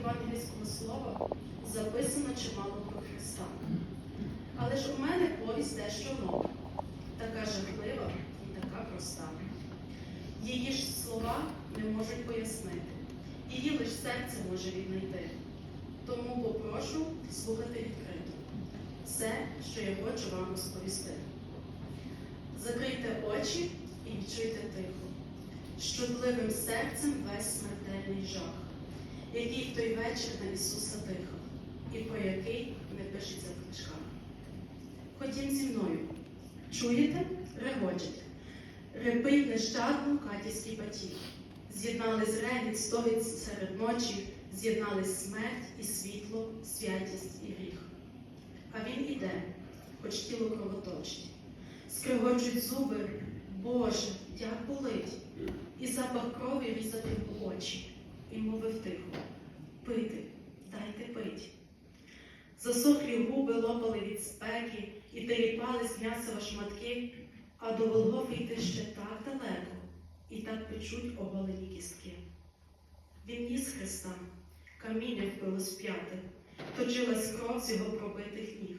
євангельського слова записано чимало про Христа. Але ж у мене повість дещо нова, така жахлива і така проста. Її ж слова не можуть пояснити, її лише серце може віднайти. Тому попрошу слухати відкрито все, що я хочу вам розповісти. Закрийте очі і відчуйте тихо, щодливим серцем весь смертельний жах, який в той вечір на Ісуса дихав, і про який не пишеться в. Ходім зі мною. Чуєте? Регочуть. Репить нещадно катівський батіг. З'єднали зрегіт, стогіт серед ночі, з'єднали смерть і світло, святість і гріх. А він іде, хоч тіло кровоточить. Скригочуть зуби, Боже, як болить, і запах крові різати в очі, і мовив тихо пити, дайте пить. Засохлі губи лопали від спеки і теліпали з м'ясова шматки, а до Голгофи йти ще так далеко, і так печуть оголені кістки. Він ніс Христа, каміння впилось в п'яти, точилась кров з його пробитих ніг.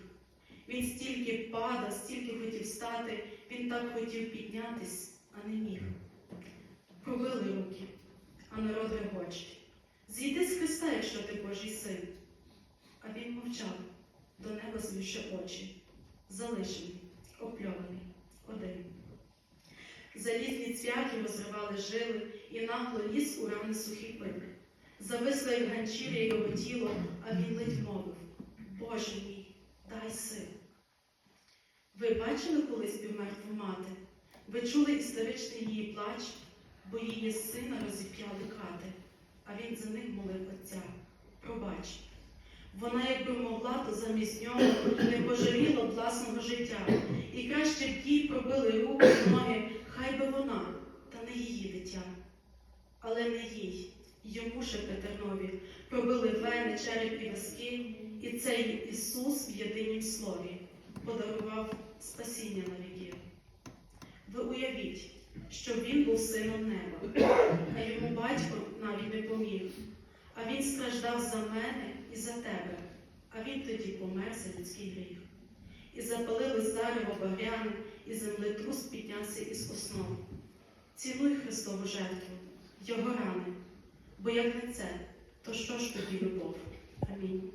Він стільки падав, стільки хотів стати, він так хотів піднятись, а не міг. Пробили руки, а народ регочить. Зійди з Христа, якщо ти Божий син. А він мовчав, до неба звівши очі, залишений, опльований, один. Залізні цвяхи розривали жили, і нагло ліз у рани сухий пик. Зависло, як ганчір'я його тіло, а він ледь мовив Боже мій, дай сил. Ви бачили колись півмертву мати? Ви чули історичний її плач, бо її сина розіп'яли кати, а він за них молив отця. Пробач. Вона, якби могла, то замість нього не пожаліла власного життя. І краще б їй пробили руки, ноги, хай би вона, та не її дитя. Але не їй, йому же Петернові, пробили вени, череп і виски, і цей Ісус в єдинім слові подарував спасіння на віки. Ви уявіть, що він був сином неба, а йому батько навіть не поміг. А він страждав за мене і за тебе, а він тоді помер за людський гріх. І запалили зарево багряне, і землетрус піднявся із основ. Цінуй Христову жертву, Його рани, бо як не це, то що ж тоді любов? Амінь.